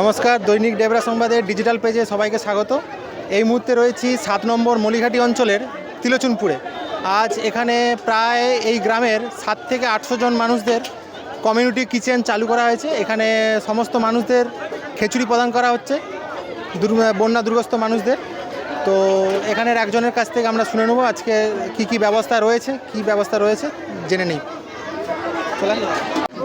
নমস্কার, দৈনিক ডেবরা সংবাদের ডিজিটাল পেজে সবাইকে স্বাগত। এই মুহূর্তে রয়েছি সাত নম্বর মলিঘাটি অঞ্চলের তিলোচনপুরে। আজ এখানে প্রায় এই গ্রামের সাত থেকে আটশো জন মানুষদের কমিউনিটি কিচেন চালু করা হয়েছে। এখানে সমস্ত মানুষদের খিচুড়ি প্রদান করা হচ্ছে বন্যা দুর্গস্ত মানুষদের। তো এখানের একজনের কাছ থেকে আমরা শুনে নেব আজকে কি কি ব্যবস্থা রয়েছে, কি ব্যবস্থা রয়েছে, জেনে নিই।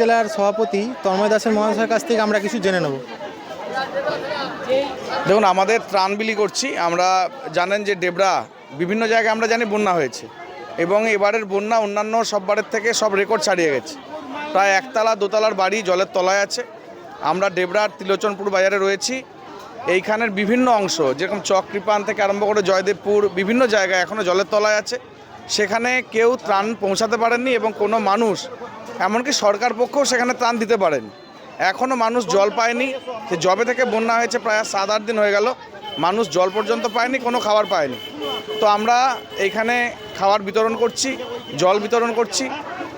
জেলার সভাপতি তন্ময় দাসের মহাশয়ের কাছ থেকে আমরা কিছু জেনে নেব। দেখুন, আমাদের ত্রাণ বিলি করছি। আমরা জানেন যে ডেবরা বিভিন্ন জায়গায় আমরা জানি বন্যা হয়েছে এবং এবারের বন্যা অন্যান্য সব বারের থেকে সব রেকর্ড ছাড়িয়ে গেছে। প্রায় একতলা, দোতলার বাড়ি জলের তলায় আছে। আমরা ডেবরার তিলোচনপুর বাজারে রয়েছি। এইখানের বিভিন্ন অংশ, যেরকম চক কৃপান থেকে আরম্ভ করে জয়দেবপুর, বিভিন্ন জায়গায় এখনও জলের তলায় আছে। সেখানে কেউ ত্রাণ পৌঁছাতে পারেননি এবং কোনো মানুষ এমনকি সরকার পক্ষও সেখানে ত্রাণ দিতে পারেন। এখনও মানুষ জল পায়নি। যে জবে থেকে বন্যা হয়েছে, প্রায় সাত আট দিন হয়ে গেল। মানুষ জল পর্যন্ত পায়নি, কোনো খাবার পায়নি। তো আমরা এইখানে খাবার বিতরণ করছি, জল বিতরণ করছি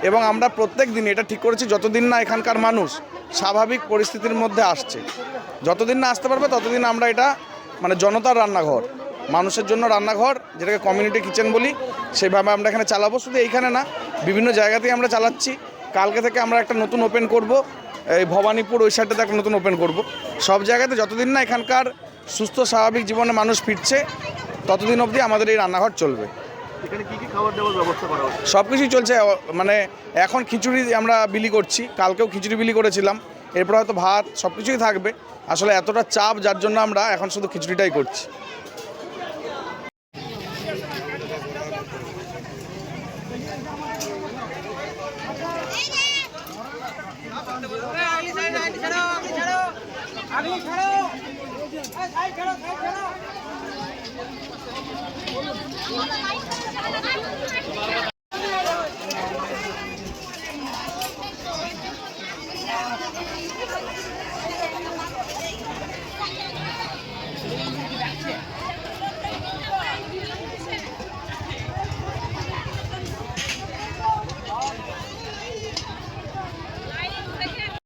এবং আমরা প্রত্যেক দিন এটা ঠিক করেছি, যতদিন না এখানকার মানুষ স্বাভাবিক পরিস্থিতির মধ্যে আসছে। যতদিন না আসতে পারবে, ততদিন আমরা এটা মানে জনতার রান্নাঘর, মানুষের জন্য রান্নাঘর, যেটাকে কমিউনিটি কিচেন বলি সেইভাবে আমরা এখানে চালাবো। শুধু এইখানে না, বিভিন্ন জায়গাতেই আমরা চালাচ্ছি। কালকে থেকে আমরা একটা নতুন ওপেন করব। এই ভবানীপুর ওই সাইডটাতে একটা নতুন ওপেন করব। সব জায়গাতে যতদিন না এখানকার সুস্থ স্বাভাবিক জীবনে মানুষ ফিরছে ততদিন অবধি আমাদের এই রান্নাঘর চলবে। এখানে কি কি খাবার ব্যবস্থা সব কিছুই চলছে মানে এখন খিচুড়ি আমরা বিলি করছি কালকেও খিচুড়ি বিলি করেছিলাম। এরপর হয়তো ভাত সব কিছুই থাকবে। আসলে এতটা চাপ যার জন্য আমরা এখন শুধু খিচুড়িটাই করছি। আমি খেলো সাইড